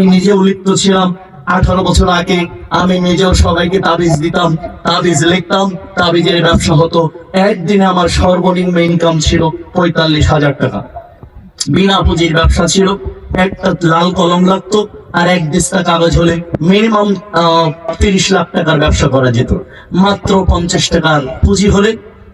আমি নিজেও লিপ্ত ছিলাম। আঠারো বছর আগে আমি নিজেও সবাইকে তাবিজ দিতাম, তাবিজ লিখতাম, তাবিজের ব্যবসা হতো। একদিনে আমার সর্বনিম্ন ইনকাম ছিল পঁয়তাল্লিশ হাজার টাকা। বিনা পুঁজির ব্যবসা ছিল, একটা লাল কলম লাগতো আর এক দিস্তা কাগজ হলে মিনিমাম তিরিশ লাখ টাকার ব্যবসা করা যেত। মাত্র পঞ্চাশ টাকার পুঁজি হলে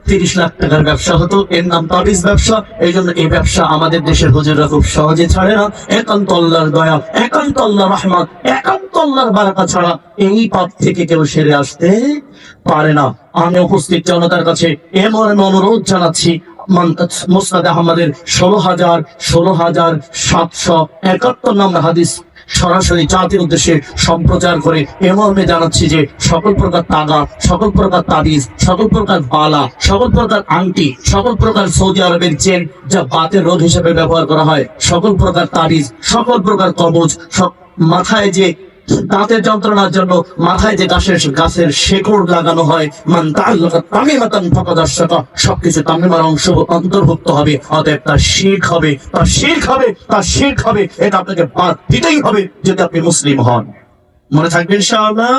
তিরিশ লাখ টাকার ব্যবসা হতো। এর নাম তাবিজ ব্যবসা। এই জন্য এই ব্যবসা আমাদের দেশের হুজুররা খুব সহজে ছাড়ে না। একান্ত আল্লাহর দয়া একান্ত আল্লাহ রহমত একান্ত আল্লাহর বারাকা ছাড়া এই পাপ থেকে কেউ সেরে আসতে পারে না। আমি উপস্থিত জনতার কাছে এমন অনুরোধ জানাচ্ছি মুস্তাদ আহমদের ষোলো হাজার ষোলো হাজার সাতশো একাত্তর নম্বর হাদিস সরাসরি জাতির উদ্দেশ্যে সম্প্রচার করে এমর্মে জানাচ্ছি যে সকল প্রকার তাগা, সকল প্রকার তাবিজ, সকল প্রকার বালা, সকল প্রকার আংটি, সকল প্রকার সৌদি আরবের চেন যা বাতের রোধ হিসেবে ব্যবহার করা হয়। সকল প্রকার তাবিজ, সকল প্রকার সব মাথায় যে দাঁতের যন্ত্রণার জন্য মাথায় যে গাছের গাছের শেকড় লাগানো হয় মান তাআল্লাকা তামিমাতান ফাকাদ আশরাকা সবকিছু তামিমার অংশ অন্তর্ভুক্ত হবে অতএব তার শিরক হবে তার শিরক হবে তার শিরক হবে এটা আপনাকে বাদ দিতেই হবে যদি আপনি মুসলিম হন মনে থাকবে ইনশাআল্লাহ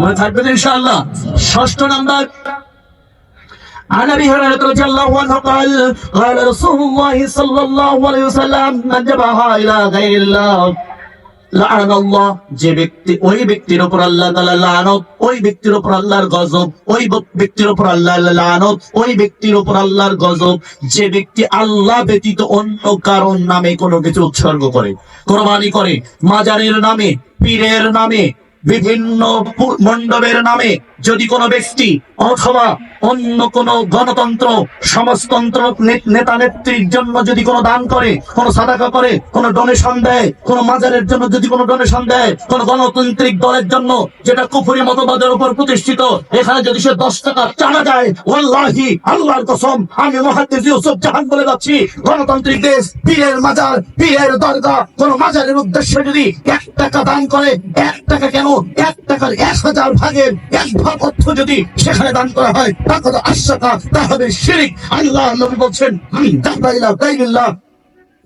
মনে থাকবে ইনশাআল্লাহ ষষ্ঠ নাম্বার عن ابي هريره رضي الله عنه قال قال رسول الله صلى الله عليه وسلم من جبها الى غير الله লাআন আল্লাহ যে ব্যক্তি, ওই ব্যক্তির উপর আল্লাহ তাআলা লানত, ওই ব্যক্তির উপর আল্লাহর গজব, ওই ব্যক্তির উপর আল্লাহ লানত, ওই ব্যক্তির উপর আল্লাহর গজব, যে ব্যক্তি আল্লাহ ব্যতীত অন্য কারণ নামে কোনো কিছু উৎসর্গ করে, কোরবানি করে, মাজারের নামে, পীরের নামে, বিভিন্ন মণ্ডপের নামে, যদি কোনো ব্যক্তি অথবা অন্য কোনো গণতন্ত্র, সমাজতন্ত্র, নেতা নেত্রীর জন্য যদি কোনো দান করে, কোনো সাদাকা করে, কোনো ডোনেশন দেয়, কোনো মাজারের জন্য যদি কোনো ডোনেশন দেয়, কোনো গণতান্ত্রিক দলের জন্য যেটা কুফুরি মতবাদের উপর প্রতিষ্ঠিত, এখানে যদি সে দশ টাকা চানা যায়, ওয়াল্লাহি, আল্লাহর কসম, আমি মহাদ্দিস ইউসুফ জাহান বলে যাচ্ছি, গণতান্ত্রিক দেশ, পীরের মাজার, পীরের দরগা কোন মাজারের উদ্দেশ্যে যদি এক টাকা দান করে, এক টাকা কেন? এক টাকার এক হাজার ভাগের এক ভাগ অর্থ যদি সেখানে দান করা হয় তা কত আশাকা তা হবে শিরিক। আল্লাহ নবী বলছেন আমি দাবাইলা গাইবিল্লাহ লাউন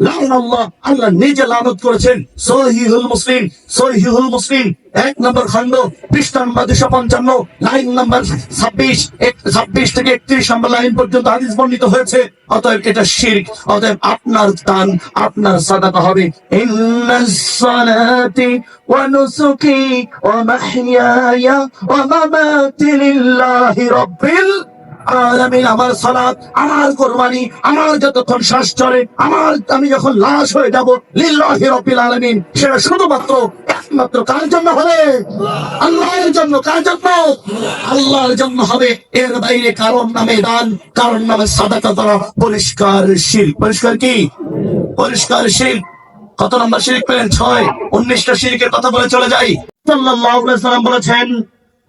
আল্লাহ আল্লাহ নিজে লানত করেছেন। সহিহুল মুসলিম সহিহুল মুসলিম, এক নম্বর খন্ড পৃষ্ঠা নম্বর দুশো পঞ্চান্ন, লাইন নম্বর ছাব্বিশ ছাব্বিশ থেকে একত্রিশ নম্বর লাইন পর্যন্ত হাদিস বর্ণিত হয়েছে। অতএব এটা শিরক, অতএব আপনার দান, আপনার সাদাকা হবে। সালাতি ওয়া নুসুকি ওয়া মাহইয়ায়া ওয়া মামাতি লিল্লাহি রাব্বিল আমার আমার কোরবানি, আমার যতক্ষণ শ্বাস চলে, আমার আমি যখন লাশ হয়ে সেটা শুধুমাত্র একমাত্র কার জন্য হবে? আল্লাহর জন্য, কার জন্য? আল্লাহর জন্য হবে। এর বাইরে কারণ নামে দান কারণ নামে সাদাকা করা পরিষ্কার শিল। পরিষ্কার কি? পরিষ্কার শিল। কত নম্বর শিরিক পেলেন? ছয়। উনিশটা শিরিকের কথা বলে চলে যাই। আলাইহি বলেছেন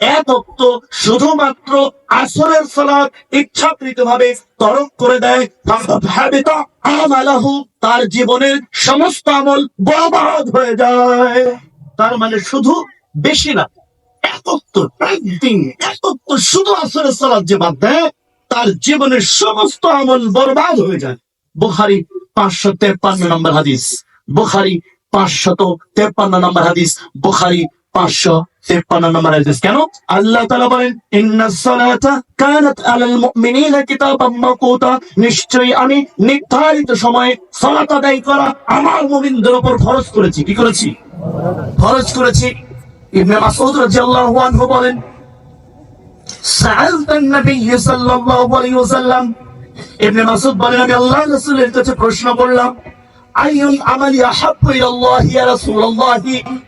এক শুধুমাত্র আসরের সালাত ইচ্ছাকৃত ভাবে তরক করে দেয়। তার জীবনের সমস্ত আমল বরবাদ হয়ে যায়। তার মানে শুধু বেশি না একত্র শুধু আসরের সালাত যে বাদ দেয়, তার জীবনের সমস্ত আমল বরবাদ হয়ে যায়। বুখারি পাঁচশো তেপ্পান্ন নম্বর হাদিস, বুখারি পাঁচশত তেপ্পান্ন নম্বর হাদিস, বুখারি পাঁচশো তেপ্পান্ন নম্বর কেন? আল্লাহ তাআলা বলেন নিশ্চয়ই আমি নির্ধারিত সময়ে আদায় করা আমার মুমিনদের উপর করেছি। কি করেছি? ফরজ করেছি। ইবনে মাসউদ রাদিয়াল্লাহু আনহু বলেন, সাআলতু নবী সাল্লাল্লাহু আলাইহি ওয়াসাল্লাম। ইবনে মাসউদ বলেন, আমি আল্লাহর রাসূলের কাছে প্রশ্ন করলাম আইয়ুল আমালি আহাব্বু ইলাল্লাহ ইয়া রাসূলুল্লাহ।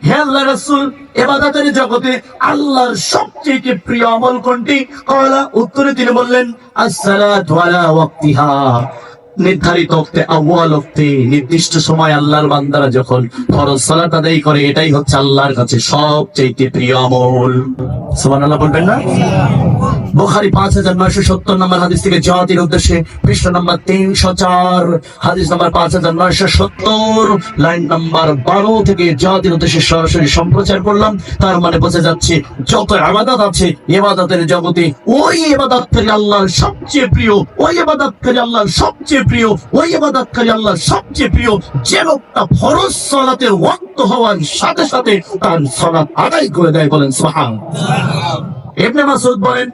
হে আল্লাহর রাসূল ইবাদতের জগতে আল্লাহর সবচেয়ে প্রিয় আমল কোনটি? কলা, উত্তরে তিনি বললেন, আসসালাতু আলা ওয়াক্তিহা। নির্ধারিত ওক্তে, আউয়াল ওক্তে, নির্দিষ্ট সময় আল্লাহর বান্দারা যখন ফরজ সালাত আদায় করে, এটাই হচ্ছে আল্লাহর কাছে সবচেয়ে প্রিয় আমল। সুবহানাল্লাহ বলবেন না? বোখারি পাঁচ হাজার নয়শো সত্তর নম্বর হাদিস থেকে জাতির উদ্দেশ্যে পৃষ্ঠ নম্বর তিনশো চার, হাদিস নম্বর পাঁচ হাজার নয়শো সত্তর, লাইন নম্বর বারো থেকে জাতির উদ্দেশ্যে সরাসরি সম্প্রচার করলাম। তার মানে বোঝা যাচ্ছে যত আবাদত আছে এবাদতের জগতে ওই এবাদতকারী আল্লাহর সবচেয়ে প্রিয়, ওই এবাদতকারী আল্লাহর সবচেয়ে প্রিয়, ওই এবাদতকারী আল্লাহর সবচেয়ে প্রিয়, যে লোকটা ফরজ সলাতের ওয়াক্ত হওয়ার সাথে সাথে তার সলাত আদায় করে দেয় বলেন সোহান ইবনে মাসুদ বলেন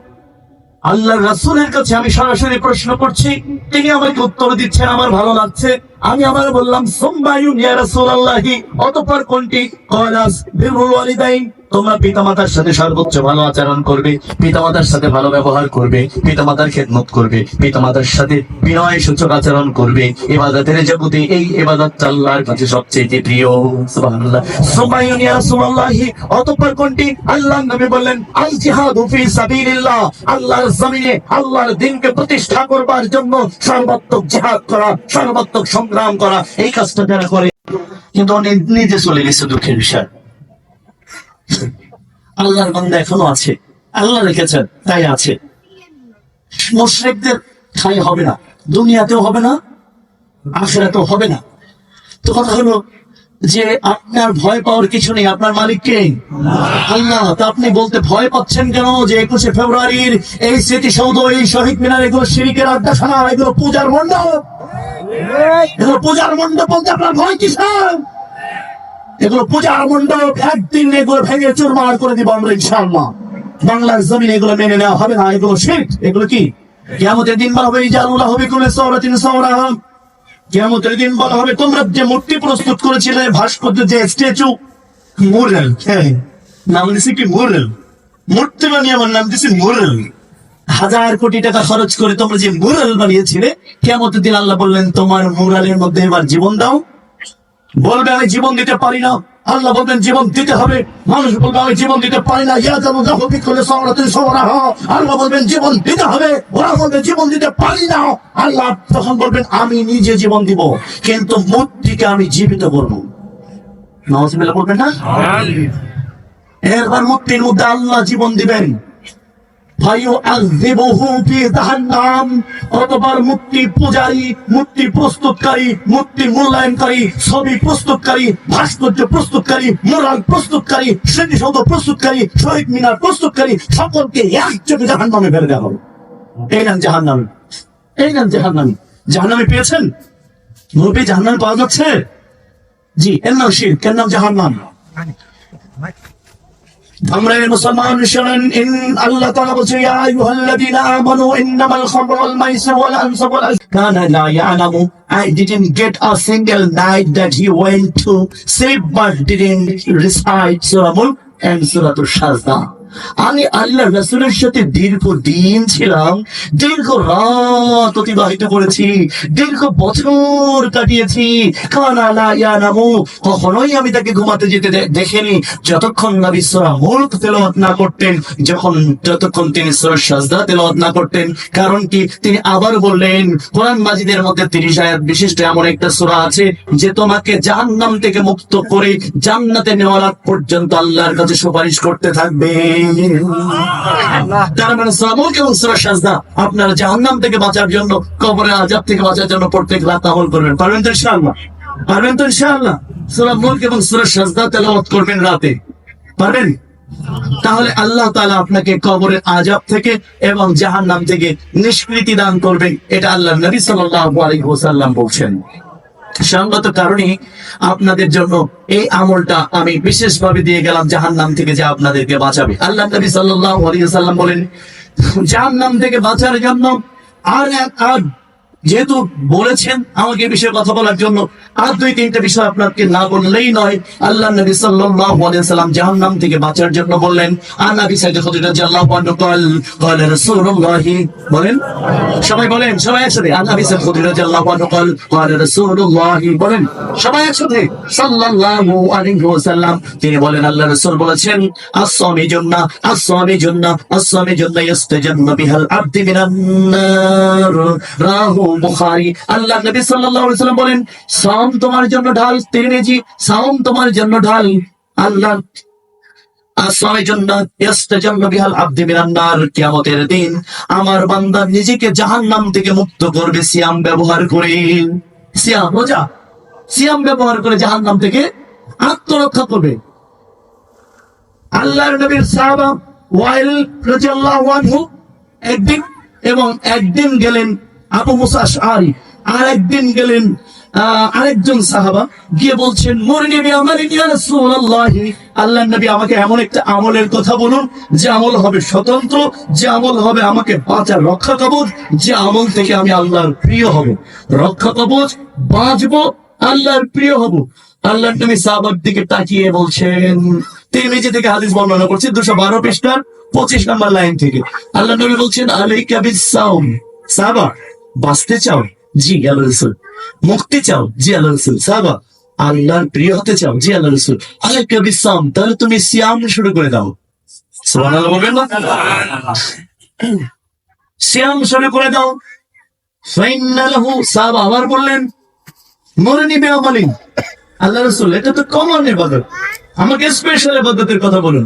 আল্লাহর রাসুলের কাছে আমি সরাসরি প্রশ্ন করছি তিনি আমাকে উত্তর দিচ্ছেন আমার ভালো লাগছে। আমি আবার বললাম সোমবায়ু ইয়া রাসূলুল্লাহি অতঃপর কোনটি? কলাস বিরুল ওয়ালিদাইন তোমরা পিতামাতার সাথে সর্বোচ্চ ভালো আচরণ করবে, পিতামাতার সাথে ভালো ব্যবহার করবে, পিতামাতার খেদমত করবে, পিতামাতার সাথে বিনয় সূচক আচরণ করবে। ইবাদতের জগতে এই ইবাদত আল্লাহর কাছে সবচেয়ে প্রিয়। সুবহানাল্লাহ। ইয়া রাসূলুল্লাহি, অতঃপর কোনটি? আল্লাহর নবী বললেন আল জিহাদু ফি সাবিলিল্লাহ আল্লাহর জমিনে আল্লাহর দ্বীনকে প্রতিষ্ঠা করবার জন্য সর্বাত্মক জিহাদ করা, সর্বাত্মক সংগ্রাম করা, এই কাজটা যারা করে, কিন্তু অনেক নিজে চলে গেছে দুঃখের বিষয়। আল্লাহর বান্দা এখনও আছে। আল্লাহ রেখেছেন, তাই আছে। মুশরিকদের ঠাই হবে না। দুনিয়াতেও হবে না, আখেরাতেও হবে না। তো কথা হলো যে আপনার ভয় পাওয়ার কিছু নেই, আপনার মালিক কে? আল্লাহ, তা আপনি বলতে ভয় পাচ্ছেন কেন যে একুশে ফেব্রুয়ারির এই স্মৃতিসৌধ, এই শহীদ মিনার, এগুলো শিরিকের আড্ডাখানা এগুলো পূজার মণ্ডপ? এগুলো পূজার মণ্ডপ বলতে আপনার ভয় কিসের? এগুলো পূজার মণ্ডপ, একদিন এগুলো ভেঙে চুরমার করে দিব আমরা বাংলার জমিন এগুলো মেনে নেওয়া হবে না, এগুলো শির্ক, এগুলো কি? কেমতের দিন বলা হবে ইজারুল্লাহ হবে কোলে সৌরাতিন সৌরা কেমতের দিন বলা হবে, তোমরা যে মূর্তি প্রস্তুত করেছিলে, ভাস্কর্য যে স্ট্যাচু, মুরাল হ্যাঁ নাম দিছি কি মুরাল? মূর্তি বানিয়ে আমার নাম দিছি মুরাল। হাজার কোটি টাকা খরচ করে তোমরা যে মুরাল বানিয়েছিলে কেমতের দিন আল্লাহ বললেন, তোমার মুরালের মধ্যে এবার জীবন দাও। বলবে, আমি জীবন দিতে পারি না। আল্লাহ বলবেন জীবন দিতে হবে। মানুষ বলবে আমি জীবন দিতে পারি না। ইয়া যেমন জাহবি করলে তুই সবরা হ আল্লাহ বলবেন জীবন দিতে হবে। ওরা বলবে জীবন দিতে পারি না। আল্লাহ তখন বলবেন আমি নিজে জীবন দিব কিন্তু মূর্তিকে আমি জীবিত করব। নওয়াজ বলবেন না? এরপর মূর্তির মধ্যে আল্লাহ জীবন দিবেন। অতঃপর মূর্তি পূজারী মূর্তি প্রস্তুতকারী মূর্তি মূল্যায়নকারী, ছবি প্রস্তুতকারী, ভাস্কর্য প্রস্তুতকারী, মোরাল প্রস্তুতকারী, স্মৃতিসৌধ প্রস্তুতকারী, শহীদ মিনার প্রস্তুতকারী, সকলকে একযোগে জাহান্নামে ফেলে দেওয়া হবে। এই নাম জাহান্নাম। এই নাম জাহান্নাম। জাহান্নামে পেয়েছেন? নবী জাহান্নামে পাওয়া যাচ্ছে? জি, এর নাম শিরক এর নাম জাহান্নাম? আমরা মুসলমান শোনেন ইন আল্লাহ তাআলা বলছে ইয়া আইয়ুহাল্লাযীনা আমানু ইন্নামাল খামরু ওয়াল মাইসির ওয়াল আনসাব ওয়াল কানা লা ইয়ালামু I didn't get a single night that he went to sleep but didn't recite Surah Mulk and Surah Shazda. আমি আল্লাহ রাসুলের সাথে দীর্ঘ দিন ছিলাম, দীর্ঘ রাত অতিবাহিত করেছি, দীর্ঘ বছর কাটিয়েছি। কখনোই আমি তাকে ঘুমাতে যেতে দেখিনি। যতক্ষণ নবী সূরা মুলক তেলাওয়াত না করতেন, যখন যতক্ষণ তিনি সূরা সাজদা তেলাওয়াত না করতেন, কারণ কি তিনি আবার বললেন, কোরআন মাজিদের মধ্যে 30 আয়াত বিশিষ্ট এমন একটা সূরা আছে, যে তোমাকে জাহান্নাম থেকে মুক্ত করে জান্নাতে নেওয়ার পর্যন্ত আল্লাহর কাছে সুপারিশ করতে থাকবে। তার মানে আপনারা জাহান্নাম থেকে বাঁচার জন্য কবরের আযাব থেকে বাঁচার জন্য প্রত্যেক রাত আমল করবেন। পারবেন তো ইনশাআল্লাহ? পারবেন তো ইনশাআল্লাহ? সূরা মুলক এবং সূরা সাজদা তেলাওয়াত করবেন রাতে। পারবেন? তাহলে আল্লাহ তাআলা আপনাকে কবরের আজাব থেকে এবং জাহান্নাম থেকে নিষ্কৃতি দান করবেন। এটা আল্লাহ নবী সাল্লাল্লাহু আলাইহি ওয়াসাল্লাম বলছেন। সঙ্গত কারণে আপনাদের জন্য এই আমলটা আমি বিশেষভাবে দিয়ে গেলাম জাহান নাম থেকে যা আপনাদেরকে বাঁচাবে। আল্লাহ নবী সাল্লাম বলেন বলেন, জাহান্নাম থেকে বাঁচার জন্য আর এক আর যেহেতু বলেছেন আমাকে এই বিষয়ে কথা বলার জন্য, আর দুই তিনটা বিষয় আপনাকে না বললেই নয়। আল্লাহ নবী সাল্লাল্লাহু আলাইহি সাল্লাম জাহান্নাম থেকে বাঁচার জন্য বললেন, আর নবী খাদিজা আনহু কল কল বলেন? সবাই বলেন, সবাই একসাথে, আর নবী খাদিজা আনহু কল কল বলেন? সবাই একসাথে, সাল্লাল্লাহু আলাইহি ওয়াসাল্লাম, তিনি বলেন, আল্লাহ রাসূল বলেছেন আসসামি জান্নাহ আসসামি জান্নাহ আসসামি জান্নাহ আবদি মিনান নার রাহু বুখারী আল্লাহ নবী ওয়াসাল্লাম বলেন তোমার জন্য ঢাল তোমার জন্য ঢাল, আল্লাহ দিন আমার বান্দা নিজেকে জাহান্নাম থেকে মুক্ত করবে, সিয়াম ব্যবহার করে। সিয়াম, রোজা। সিয়াম ব্যবহার করে জাহান্নাম থেকে আত্মরক্ষা করবে। আল্লাহর নবীর সাহাবা ওয়াইল রাদিয়াল্লাহু আনহু একদিন এবং একদিন গেলেন আবু মুসা আর একদিন গেলেন আরেকজন সাহাবা গিয়ে বলছেন, মরে নবী আমার আল্লাহর নবী আমাকে এমন একটা আমলের কথা বলুন, যে আমল হবে স্বতন্ত্র, যে আমল হবে আমাকে বাঁচার রক্ষা কবচ, যে আমল থেকে আমি আল্লাহর প্রিয় হব। রক্ষা কবচ, বাঁচবো, আল্লাহর প্রিয় হব। আল্লাহ নবী সাহাবার দিকে তাকিয়ে বলছেন, তিরমিজি থেকে হাদিস বর্ণনা করছে, দুশো বারো পৃষ্ঠার পঁচিশ নম্বর লাইন থেকে। আল্লাহ নবী বলছেন, আলাইকা বিসাউম সাহাবা বাঁচতে চাও জি আল্লাহ রসুল। মুক্তি চাও জি আল্লাহ রসুল। সাহাবা, আল্লাহর প্রিয় হতে চাও জি আল্লাহ রসুল। আরে কবি বিসাম তাহলে তুমি সিয়াম শুরু করে দাও। সুবহানাল্লাহ সিয়াম শুরু করে দাও। ফাইন্না লাহু সাহাবা আবার বললেন, মরে নিবে আমালিন। আল্লাহ রসুল, এটা তো কমন ইবাদত। আমাকে স্পেশাল ইবাদতের কথা বলুন।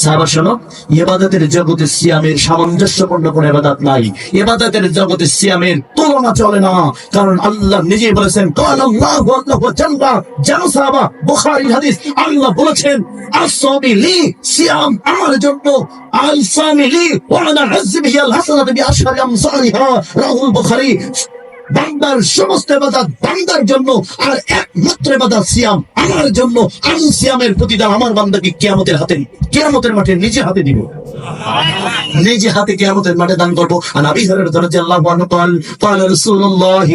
সাহাবা শোনো, ইবাদতের জগতে সিয়ামের সামঞ্জস্যপূর্ণ কোন ইবাদত নাই। ইবাদতের জগতে সিয়ামের তুলনা চলে না কারণ আল্লাহ নিজেই বলেছেন কাল আল্লাহ আল্লাহ জানবা জানো সাহাবা বুখারী হাদিস আল্লাহ বলেছেন আসমি লি সিয়াম আমার জন্য আল সামি লি ওয়া আনা আযবি আল হাসানাত বিআশরি আমসালিহা। রাহুল বুখারী বান্দার সমস্ত এবাদাত বান্দার জন্য আর একমাত্র এবাদাত সিয়াম আমার জন্য। আমি সিয়ামের প্রতিদান আমার বান্দাকে কেয়ামতের হাতে, কেয়ামতের মাঠে নিজে হাতে দিব। নিজে হাতে কেয়ামতের মাঠে দান করব। আর আবি হরের দরজা আল্লাহ কল কল রসুল্লাহ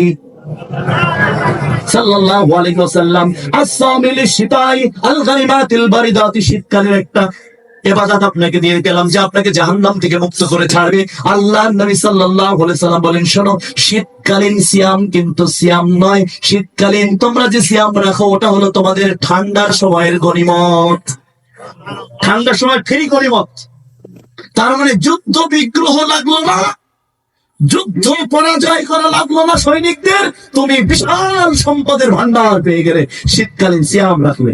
সাল্লাল্লাহু আলাইহি ওয়াসাল্লাম আস-সামিল শীতাই আল গারিমাতিল বারিদাতি, শীতকালের একটা এবাদত আপনাকে দিয়ে গেলাম যে আপনাকে জাহান্নাম থেকে মুক্ত করে ছাড়বে। আল্লাহ নবী আলাইহি সাল্লাম বলেন, শোনো, শীতকালীন সিয়াম কিন্তু সিয়াম নয়। শীতকালীন তোমরা যে সিয়াম রাখো, ওটা হলো তোমাদের ঠান্ডার সময়ের গনিমত ঠান্ডার সময় ফেরি গনিমত তার মানে যুদ্ধ বিগ্রহ লাগল না। যুদ্ধ পরাজয় করা লাগল না সৈনিকদের। তুমি বিশাল সম্পদের ভান্ডার পেয়ে গেলে শীতকালীন সিয়াম রাখলে।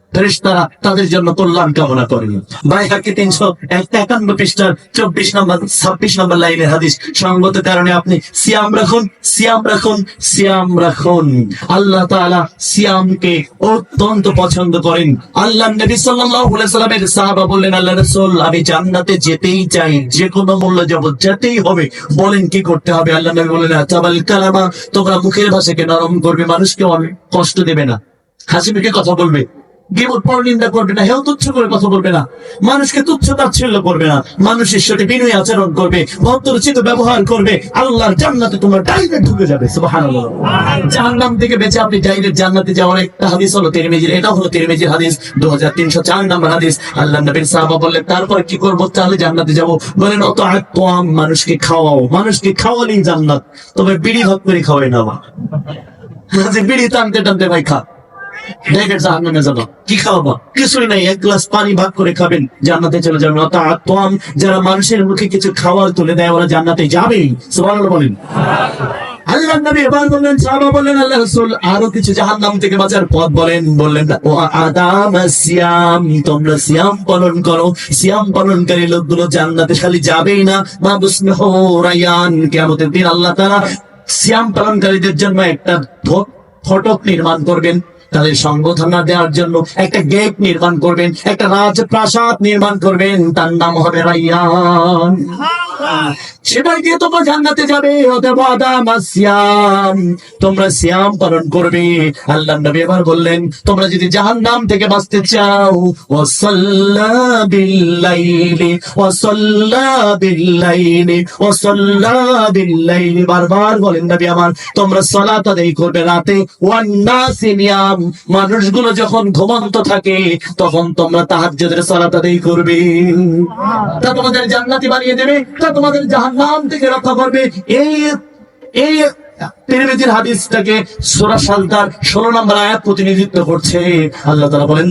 ফেরেশতারা তাদের জন্য কল্যাণ কামনা করেন তিনশো একান্ন পৃষ্ঠার চব্বিশ নম্বর, ছাব্বিশ নম্বর লাইনের হাদিস। কারণে আপনি সিয়াম রাখুন সিয়াম রাখুন সিয়াম রাখুন। আল্লাহ সিয়ামকে অত্যন্ত পছন্দ করেন। আল্লাহ নবী সাল্লামের সাহাবা বললেন, আল্লাহ রাসূল, আমি জান্নাতে যেতেই চাই। যে কোনো মূল্য যাব যেতেই হবে। বলেন কি করতে হবে? আল্লাহ নবী বললেন, আতাবাল কালামা, তোমরা মুখের ভাষাকে নরম করবে, মানুষকে কষ্ট দেবে না। হাসি মুখে কথা বলবে। গিবত পরনিন্দা করবে না, হেও তুচ্ছ করে কথা বলবে না। মানুষকে তুচ্ছ তাচ্ছিল্য করবে না, মানুষের সাথে বিনয় আচরণ করবে ব্যবহার করবে, আল্লাহর জান্নাতে তোমরা ডাইরেক্ট ঢুকে যাবে জাহান্নাম থেকে বেঁচে আপনি ডাইরেক্ট জান্নাতে যাওয়ার একটা হাদিস হলো তিরমিজির এটা হলো তিরমিজির হাদিস 2304 নম্বর হাদিস। আল্লাহ সাহাবা বললেন, তারপর কি করব? তাহলে জান্নাতে যাব। বলেন অত আত্ম মানুষকে খাওয়াও, মানুষকে খাওয়ালেই জান্নাত, তবে বিড়ি ভাগ করে খাওয়াই না বিড়ি টানতে টানতে ভাই খা। যাব। কি কিছুই নাই, এক গ্লাস পানি ভাগ করে খাবেন। জান্নাতে চলে যাবেন। আত্ম যারা মানুষের মুখে কিছু খাবার তুলে দেয়, ওরা জান্নাতে বলেন। আল্লাহ নবী এবার বললেন, সাহাবা বললেন, আল্লাহ রাসূল, আরও কিছু জাহান্নাম থেকে বাঁচার পথ বলেন। বললেন ও আদাম সিয়াম তোমরা সিয়াম পালন করো। সিয়াম পালনকারী লোকগুলো জান্নাতে খালি যাবেই না। মা বুসমিহ রায়ান, কিয়ামতের দিন আল্লাহ তাআলা সিয়াম পালনকারীদের জন্য একটা ফটক নির্মাণ করবেন। তাদের সংগঠনা দেওয়ার জন্য একটা গেট নির্মাণ করবেন, একটা রাজপ্রাসাদ নির্মাণ করবেন। তার নাম হবে রাইয়ান সেটাই দিয়ে তোমরা জান্নাতে যাবে তোমরা সিয়াম পালন করবে। আল্লাহ নবী বললেন, তোমরা যদি জাহান্নাম থেকে বাঁচতে চাও, ওয়াসাল্লা বিল্লাইলি বিল্লাইলি বারবার বলেন নবী আমার, তোমরা সালাত আদায় করবে রাতে। মানুষগুলো যখন ঘুমন্ত থাকে, তখন তোমরা তাহাজ্জুদের সালাত আদায় করবে। তা তোমাদের জান্নাতি বানিয়ে দেবে, তা তোমাদের জাহান্নাম থেকে রক্ষা করবে। এই এই তিরমিজির হাদিসটাকে সূরা সাজদার 16 নম্বর আয়াত প্রতিনিধিত্ব করছে। আল্লাহ বলেন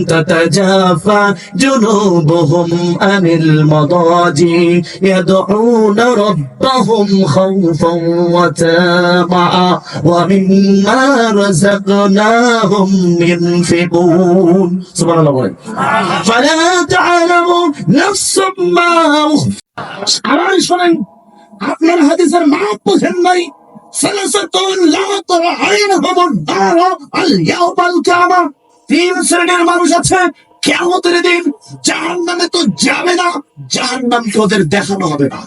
আনিল ওয়া তামাআ ওয়া মিম্মা রাযাকনাহুম বলেন। মা আপনার হাদিসের মাপ বোঝেন নাই। সালাসাতুন লা তারাইনহুম النار اليوم القيامة তিন শ্রেণীর মানুষ আছে কেমতের দিন জাহান্নামে তো যাবে না জাহান্নামকে ওদের দেখানো হবে না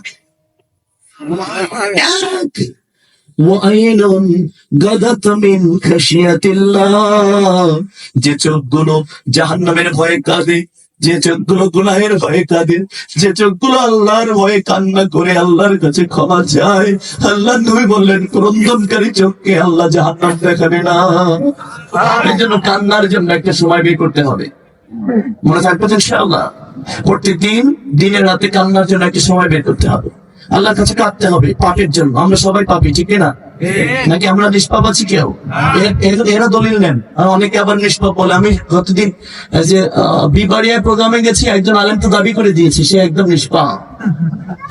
এক وعين غدت من خشية الله যে চোখগুলো জাহান্নামের ভয়ে কাঁদে যে চোখগুলো গুনাহের ভয়ে কাঁদে, যে চোখগুলো আল্লাহর ভয়ে কান্না করে আল্লাহর কাছে ক্ষমা চায়। আল্লাহ নবী বললেন, ক্রন্দনকারী চোখকে আল্লাহ জাহান্নাম দেখাবে না। এই জন্য কান্নার জন্য একটা সময় বের করতে হবে। মনে থাকবে তো ইনশাআল্লাহ। প্রত্যেকদিন দিনের রাতে কান্নার জন্য একটা সময় বের করতে হবে। আল্লাহর কাছে কাঁদতে হবে, পাপের জন্য। আমরা সবাই পাপি, ঠিক না? নাকি আমরা নিষ্পাপ আছি কেউ এ- এ- এরা দলিল নেন আর অনেকে আবার নিষ্পাপ বলে আমি গতদিন এই যে আহ, বিবাড়িয়া প্রোগ্রামে গেছি একজন আলেম তো দাবি করে দিয়েছি সে একদম নিষ্পাপ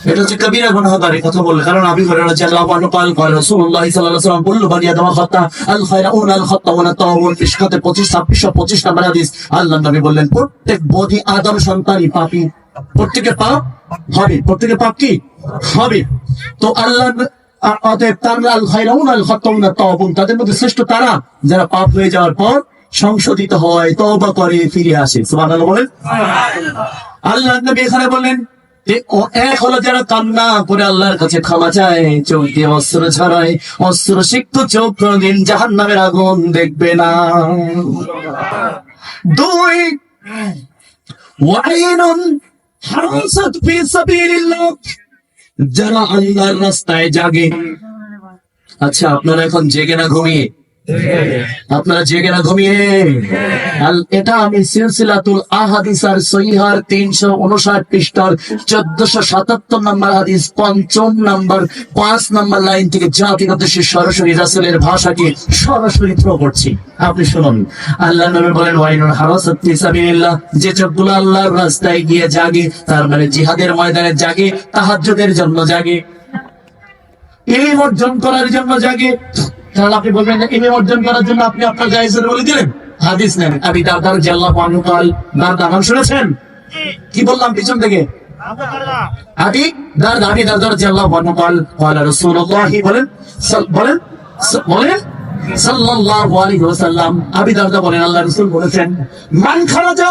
এটা হচ্ছে কবিরা গুনাহগার এই কথা বললে কারণ আবি হুরায়রা রাদিয়াল্লাহু আনহু قال قال رسول الله صلى الله عليه وسلم كل بني ادم خطا الخيرون الخطاون التوابون ফিসকাতে 25 26 নম্বর হাদিস আল্লাহ নবী বললেন প্রত্যেক বদি আদম সন্তানই পাপী প্রত্যেকের পাপ হবে প্রত্যেকের পাপ কি হবে তো আল্লাহ আ- অতএব তারা আল আল খাতাউন তাওয়াবুন তাদের মধ্যে শ্রেষ্ঠ তারা যারা পাপ হয়ে যাওয়ার পর সংশোধিত হয় তওবা করে ফিরে আসে। সুবহানাল্লাহ বলেন। আল্লাহ নবী এখানে ও এক হলো যারা কান্না করে আল্লাহর কাছে ক্ষমা চায় চোখ দিয়ে অস্ত্র ছড়ায় অস্ত্র সিক্ত চোখ কোনদিন জাহান নামের আগুন দেখবে না। দুই ওয়াইনুন হারাসাত ফি সাবিলিল্লাহ। যারা আল্লাহর রাস্তায় জাগে আচ্ছা আপনারা এখন জেগে না ঘুমিয়ে আপনারা জেগে না ঘুমিয়ে। এটা আমি সিলসিলাতুল আহাদিসার সহিহার তিনশো উনষাট পৃষ্ঠার চোদ্দশো সাতাত্তর নম্বর হাদিস, পঞ্চম নম্বর, পাঁচ নম্বর লাইন থেকে জাতির উদ্দেশ্যে সরাসরি রাসুলের ভাষাকে সরাসরি থ্রো করছি। আপনি শুনুন। আল্লাহ নবী বলেন ওয়াইনুল হারাসাত সাবিলিল্লাহ। যে চোখগুলো আল্লাহর রাস্তায় গিয়ে জাগে, তার মানে জিহাদের ময়দানে জাগে, তাহাজ্জুদের জন্য জাগে। ইলম অর্জন করার জন্য জাগে। তাহলে আপনি বলবেন যে ইলম অর্জন করার জন্য আপনি আপনার জায়েজের বলে দিলেন হাদিস নেন আবি দারদার জাল্লাহু আনহু قال দারদা নাম শুনেছেন কি বললাম পিছন থেকে আবি দারদা আবি দারদার জাল্লাহু আনহু قال قال رسول الله বলেন সাল- বলেন স- বলেন সাল্লাল্লাহু আলাইহি ওয়াসাল্লাম আবি দারদা বলেন আল্লাহ রাসূল বলেছেন মান খারাজা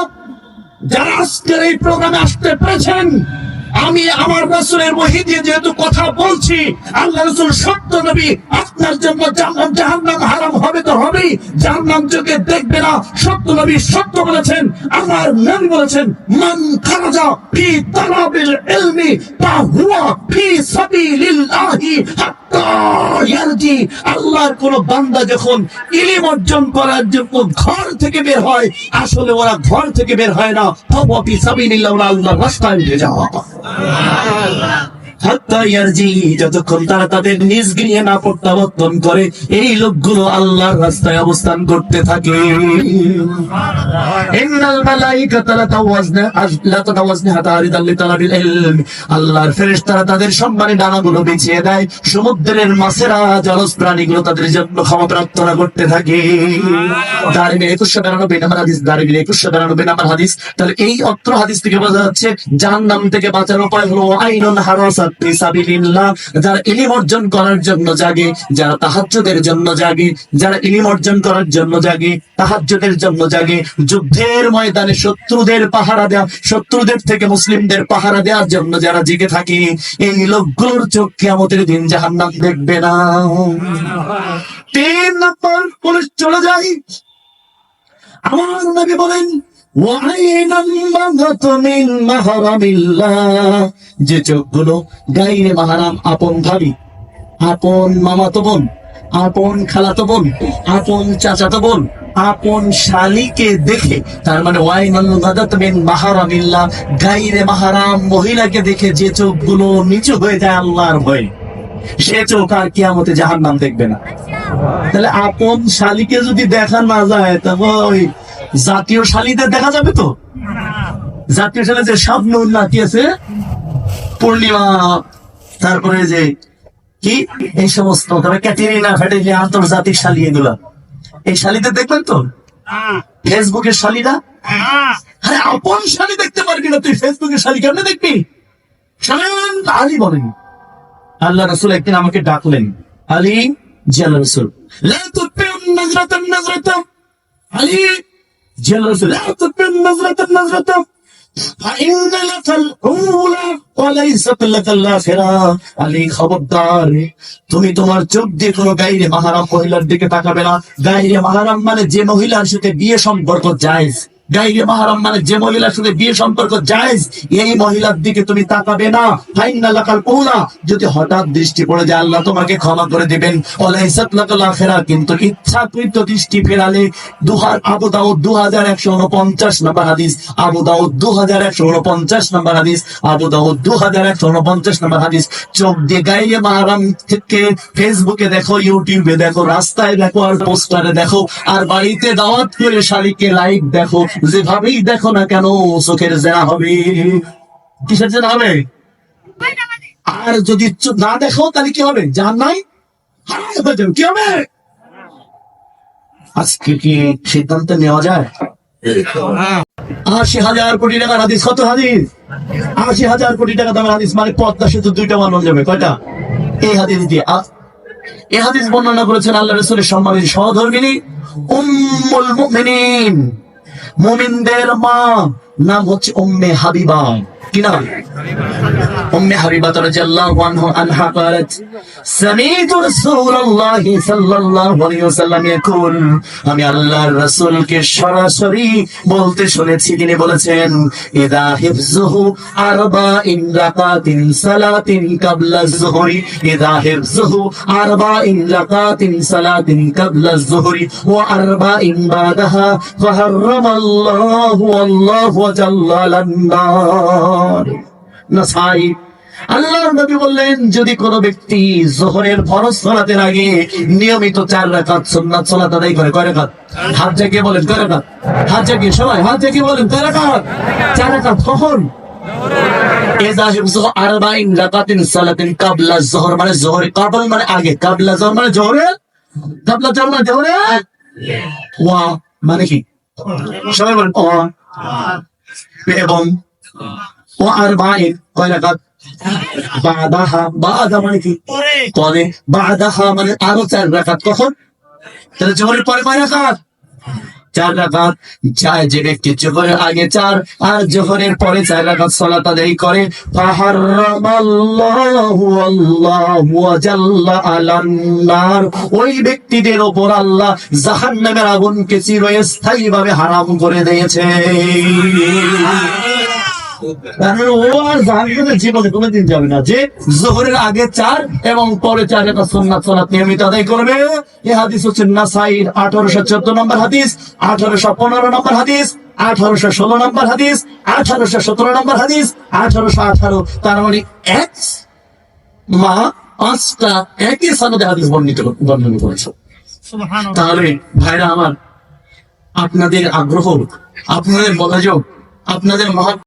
যারা আজকের এই প্রোগ্রামে আসতে পেরেছেন আমি আমার রাসূলের বহি দিয়ে যেহেতু কথা বলছি, আল্লাহ রাসূল সত্য নবী, আপনার জন্য জাহান্নাম জাহান্নাম হারাম হবে তো হবেই। জাহান্নাম চোখে দেখবে না, সত্য নবী সত্য বলেছেন, আমার নবী বলেছেন, মান খারাজা ফি তালাবিল ইলমি, ফাহুয়া ফি সাবিলিল্লাহি হাত্তা আল্লাহর কোন বান্দা যখন ইলিম অর্জন করার জন্য ঘর থেকে বের হয়, আসলে ওরা ঘর থেকে বের হয় না। আল্লাহ রাস্তায় উঠে যাওয়া। যতক্ষণ তারা তাদের নিজ গৃহে না প্রত্যাবর্তন করে, এই লোকগুলো আল্লাহর রাস্তায় অবস্থান করতে থাকে। তাদের দেয়। সমুদ্রের মাছেরা তাদের জন্য ক্ষমা প্রার্থনা করতে থাকে। দারিমে একুশশো বিরানব্বই হাদিস হাদিস। তাহলে এই অত্র হাদিস থেকে বোঝা যাচ্ছে যার নাম থেকে বাঁচার উপায় হলো আইনুন হারাসাত। যারা ইলিম অর্জন করার জন্য জাগে, যারা তাহাজ্জুদের জন্য জাগে, যারা ইলিম অর্জন করার জন্য জাগে, তাহাজ্জুদের জন্য জাগে। যুদ্ধের ময়দানে শত্রুদের পাহারা দেওয়া শত্রুদের থেকে মুসলিমদের পাহারা দেওয়ার জন্য যারা জেগে থাকে, এই লোকগুলোর চোখ কিয়ামতের দিন জাহান্নাম দেখবে না। তিন নম্বর, পুলিশ চলে যায়। আমার নবী বলেন যে চোখগুলো গাইরে মাহারাম আপন ভাবি, আপন মামাতো বোন, আপন খালাতো বোন, আপন চাচাতো বোন, আপন শালিকে দেখে, তার মানে মিন গাইরে মাহারাম মহিলাকে দেখে যে চোখগুলো নিচু হয়ে যায় আল্লাহর ভয়ে, সে চোখ আর কিয়ামতে জাহান্নাম দেখবে না। তাহলে আপন শালিকে যদি দেখা না যায় তবে ওই জাতীয় শালিদের দেখা যাবে তো? জাতীয় শালি যে স্বপ্ন নাতি আছে, পূর্ণিমা, তারপরে যে কি? এই সমস্ত তবে ক্যাটেরিনা ফ্যাটেরিনা আন্তর্জাতিক শালি এগুলা। এই শালিদের দেখবেন তো? ফেসবুকের শালিরা? আরে আপন দেখতে পারবি না, তুই ফেসবুকের শালি কেমনে দেখবি? শালেন আলী বলেন। আল্লাহ রসুল একদিন আমাকে ডাকলেন, আলী জিয়াল রসুল। লা তুতবিউ নাজরাতান নাজরাতাম। আলী জিয়াল রসুল লা তুতবিউ নাজরাতান নাজরাতাম فإن لك الأولى وليست لك الآخرة আলী খবরদার তুমি তোমার চোখ দিয়ে কোনো গাইরে মাহারাম মহিলার দিকে তাকাবে না গাইরে মাহারাম মানে যে মহিলার সাথে বিয়ে সম্পর্ক জায়েজ গাইরে মাহারাম মানে যে মহিলার সাথে বিয়ে সম্পর্ক জায়েজ, এই মহিলার দিকে তুমি তাকাবে না। ফাইন্না লাকাল পৌলা যদি হঠাৎ দৃষ্টি পড়ে যায়, আল্লাহ তোমাকে ক্ষমা করে দিবেন। ওলাইসাত লাকাল আখিরা কিন্তু ইচ্ছাকৃত দৃষ্টি ফেরালে দুহার আবু দাউদ দু হাজার একশো উনপঞ্চাশ নাম্বার হাদিস, আবু দাউদ দু হাজার একশো উনপঞ্চাশ নম্বর হাদিস, আবু দাউদ দু হাজার একশো উনপঞ্চাশ নম্বর হাদিস। চোখ দিয়ে গাইরে মাহারাম থেকে ফেসবুকে দেখো, ইউটিউবে দেখো, রাস্তায় দেখো, আর পোস্টারে দেখো, আর বাড়িতে দাওয়াত করে শাড়িকে লাইভ দেখো যেভাবেই দেখো না কেন, চোখের জেনা হবে। কিসের জেনা হবে? আর যদি না দেখো, তাহলে কি হবে? জান নাই। কি হবে? আজকে কি সিদ্ধান্ত নেওয়া যায়? আশি হাজার কোটি টাকার হাদিস। কত হাদিস? আশি হাজার কোটি টাকা দামের হাদিস। মানে পদ্মা সেতু দুইটা মানুষ যাবে। কয়টা? এই হাদিস দিয়ে। এই হাদিস বর্ণনা করেছেন আল্লাহ রসুলের সম্মানিত সহধর্মিনী উম্মুল মুমিনিন। মুমিনদের মা নাম হচ্ছে উম্মে হাবিবা। কি নাম أم حبيبة رضي الله عنه عنها قالت سمعت رسول الله صلى الله عليه وسلم يقول আমি আল্লাহর রাসূলকে সরাসরি বলতে শুনেছি তিনি বলেছেন ইদা হিফজুহু আরবাইন রাকাতিন সালাতিন কাবলা যুহরি ইদা হিফজুহু আরবাইন রাকাতিন সালাতিন কাবলা যুহরি ওয়া আরবাইন বাদাহা ফাহাররামাল্লাহু আল্লাহু জাল্লা আল্লাহর নবী বললেন, যদি কোনো ব্যক্তি জোহরের ফরজ নিয়মিত চার করে, কয় হাত বলেন, কয় হাত সবাই, হাত বলেন, কয় চার কখন? জোহর মানে মানে আগে, কাবলা মানে কাবলা মানে ওয়া মানে কি? সবাই বলেন এবং ও আর বায়ের কয় রাকাত বাদাহা বাদা চার রাকাত যায় যে ব্যক্তি জোহরের আগে চার আর জোহরের পরে চার রাকাত সালাত আদায় করে. ওই ব্যক্তিদের উপর আল্লাহ জাহান্নামের আগুনকে চিরস্থায়ীভাবে হারাম করে দিয়েছে। তাহলে ও আর জাহান্নামের জীবনে কোনোদিন যাবে না। যে জোহরের আগে চার এবং পরে চার একটা সুন্নাত সালাত নিয়মিত আদায় করবে। এই হাদিস হচ্ছে নাসাইর আঠারোশো চোদ্দ নম্বর হাদিস আঠারোশো পনেরো নম্বর হাদিস আঠারোশো ষোলো নম্বর হাদিস আঠারোশো সতেরো নম্বর হাদিস আঠারোশো আঠারো। তার মানে এক মা পাঁচটা একই সানদে হাদিস বর্ণিত বর্ণনা করেছে। তাহলে ভাইরা আমার আপনাদের আগ্রহ আপনাদের মনোযোগ আপনাদের মহা